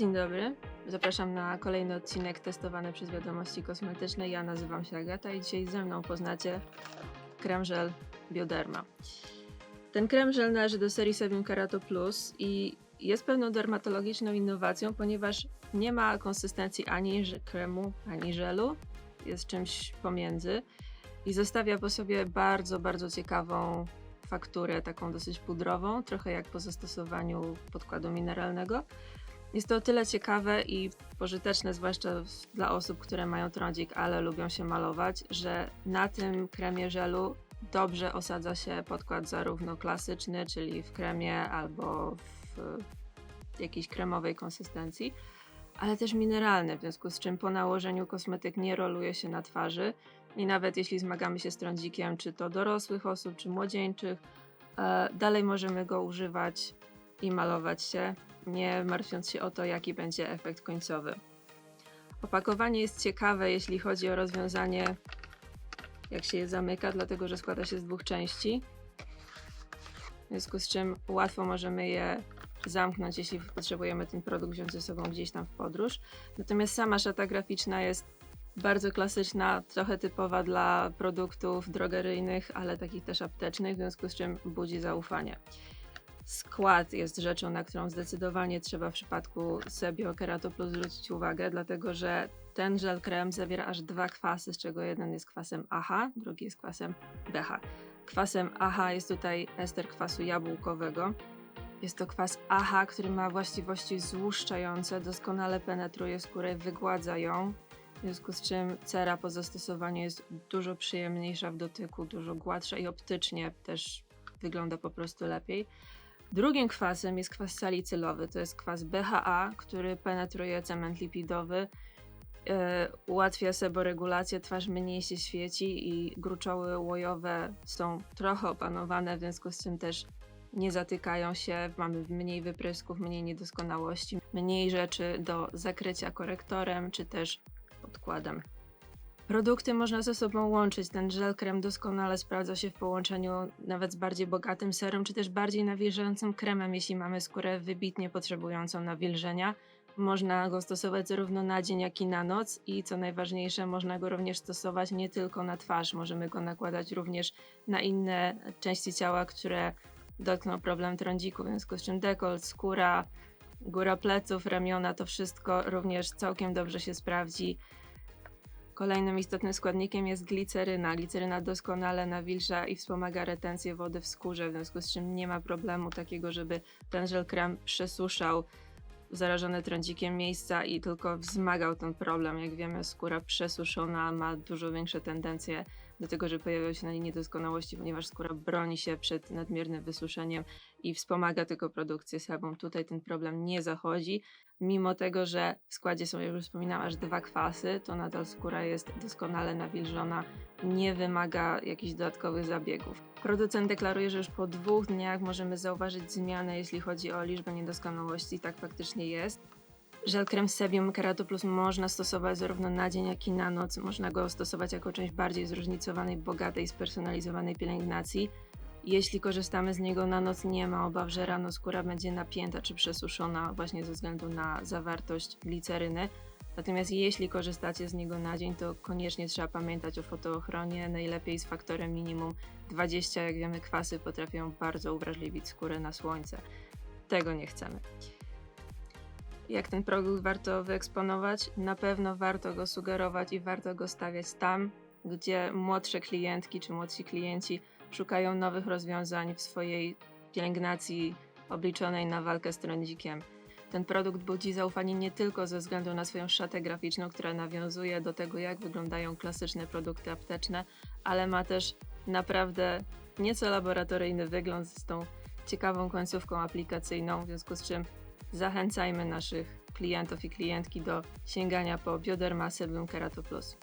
dobry. Zapraszam na kolejny odcinek testowany przez Wiadomości Kosmetyczne. Ja nazywam się Agata i dzisiaj ze mną poznacie krem żel Bioderma. Ten krem żel należy do serii Sebium Kerato Plus i jest pewną dermatologiczną innowacją, ponieważ nie ma konsystencji ani kremu, ani żelu. Jest czymś pomiędzy i zostawia po sobie bardzo, bardzo ciekawą fakturę, taką dosyć pudrową, trochę jak po zastosowaniu podkładu mineralnego. Jest to o tyle ciekawe i pożyteczne, zwłaszcza dla osób, które mają trądzik, ale lubią się malować, że na tym kremie żelu dobrze osadza się podkład zarówno klasyczny, czyli w kremie albo w jakiejś kremowej konsystencji, ale też mineralny, w związku z czym po nałożeniu kosmetyk nie roluje się na twarzy i nawet jeśli zmagamy się z trądzikiem, czy to dorosłych osób, czy młodzieńczych, e, dalej możemy go używać i malować się, nie martwiąc się o to, jaki będzie efekt końcowy. Opakowanie jest ciekawe, jeśli chodzi o rozwiązanie, jak się je zamyka, dlatego że składa się z dwóch części. W związku z czym łatwo możemy je zamknąć, jeśli potrzebujemy ten produkt wziąć ze sobą gdzieś tam w podróż. Natomiast sama szata graficzna jest bardzo klasyczna, trochę typowa dla produktów drogeryjnych, ale takich też aptecznych, w związku z czym budzi zaufanie. Skład jest rzeczą, na którą zdecydowanie trzeba w przypadku Sebio Kerato Plus zwrócić uwagę, dlatego że ten żel krem zawiera aż dwa kwasy, z czego jeden jest kwasem AHA, drugi jest kwasem BH. Kwasem AHA jest tutaj ester kwasu jabłkowego. Jest to kwas AHA, który ma właściwości złuszczające, doskonale penetruje skórę, wygładza ją, w związku z czym cera po zastosowaniu jest dużo przyjemniejsza w dotyku, dużo gładsza i optycznie też wygląda po prostu lepiej. Drugim kwasem jest kwas salicylowy, to jest kwas BHA, który penetruje cement lipidowy, e, ułatwia seboregulację, twarz mniej się świeci i gruczoły łojowe są trochę opanowane, w związku z czym też nie zatykają się, mamy mniej wyprysków, mniej niedoskonałości, mniej rzeczy do zakrycia korektorem czy też podkładem. Produkty można ze sobą łączyć. Ten żel krem doskonale sprawdza się w połączeniu nawet z bardziej bogatym serem, czy też bardziej nawilżającym kremem, jeśli mamy skórę wybitnie potrzebującą nawilżenia. Można go stosować zarówno na dzień, jak i na noc i co najważniejsze, można go również stosować nie tylko na twarz, możemy go nakładać również na inne części ciała, które dotkną problem trądziku, w związku z czym dekolt, skóra, góra pleców, ramiona, to wszystko również całkiem dobrze się sprawdzi. Kolejnym istotnym składnikiem jest gliceryna. Gliceryna doskonale nawilża i wspomaga retencję wody w skórze, w związku z czym nie ma problemu takiego, żeby ten żel krem przesuszał zarażone trądzikiem miejsca i tylko wzmagał ten problem. Jak wiemy, skóra przesuszona ma dużo większe tendencje do tego, że pojawiają się na niej niedoskonałości, ponieważ skóra broni się przed nadmiernym wysuszeniem i wspomaga tylko produkcję sebum. Tutaj ten problem nie zachodzi. Mimo tego, że w składzie są, jak już wspominałam, aż dwa kwasy, to nadal skóra jest doskonale nawilżona, nie wymaga jakichś dodatkowych zabiegów. Producent deklaruje, że już po dwóch dniach możemy zauważyć zmianę, jeśli chodzi o liczbę niedoskonałości. Tak faktycznie jest. Żel krem Sebium Kerato Plus można stosować zarówno na dzień, jak i na noc. Można go stosować jako część bardziej zróżnicowanej, bogatej, spersonalizowanej pielęgnacji. Jeśli korzystamy z niego na noc, nie ma obaw, że rano skóra będzie napięta czy przesuszona właśnie ze względu na zawartość gliceryny. Natomiast jeśli korzystacie z niego na dzień, to koniecznie trzeba pamiętać o fotoochronie, najlepiej z faktorem minimum 20. Jak wiemy, kwasy potrafią bardzo uwrażliwić skórę na słońce. Tego nie chcemy. Jak ten produkt warto wyeksponować? Na pewno warto go sugerować i warto go stawiać tam, gdzie młodsze klientki czy młodsi klienci szukają nowych rozwiązań w swojej pielęgnacji obliczonej na walkę z trądzikiem. Ten produkt budzi zaufanie nie tylko ze względu na swoją szatę graficzną, która nawiązuje do tego, jak wyglądają klasyczne produkty apteczne, ale ma też naprawdę nieco laboratoryjny wygląd z tą ciekawą końcówką aplikacyjną, w związku z czym zachęcajmy naszych klientów i klientki do sięgania po Bioderma Sebium Kerato Plus.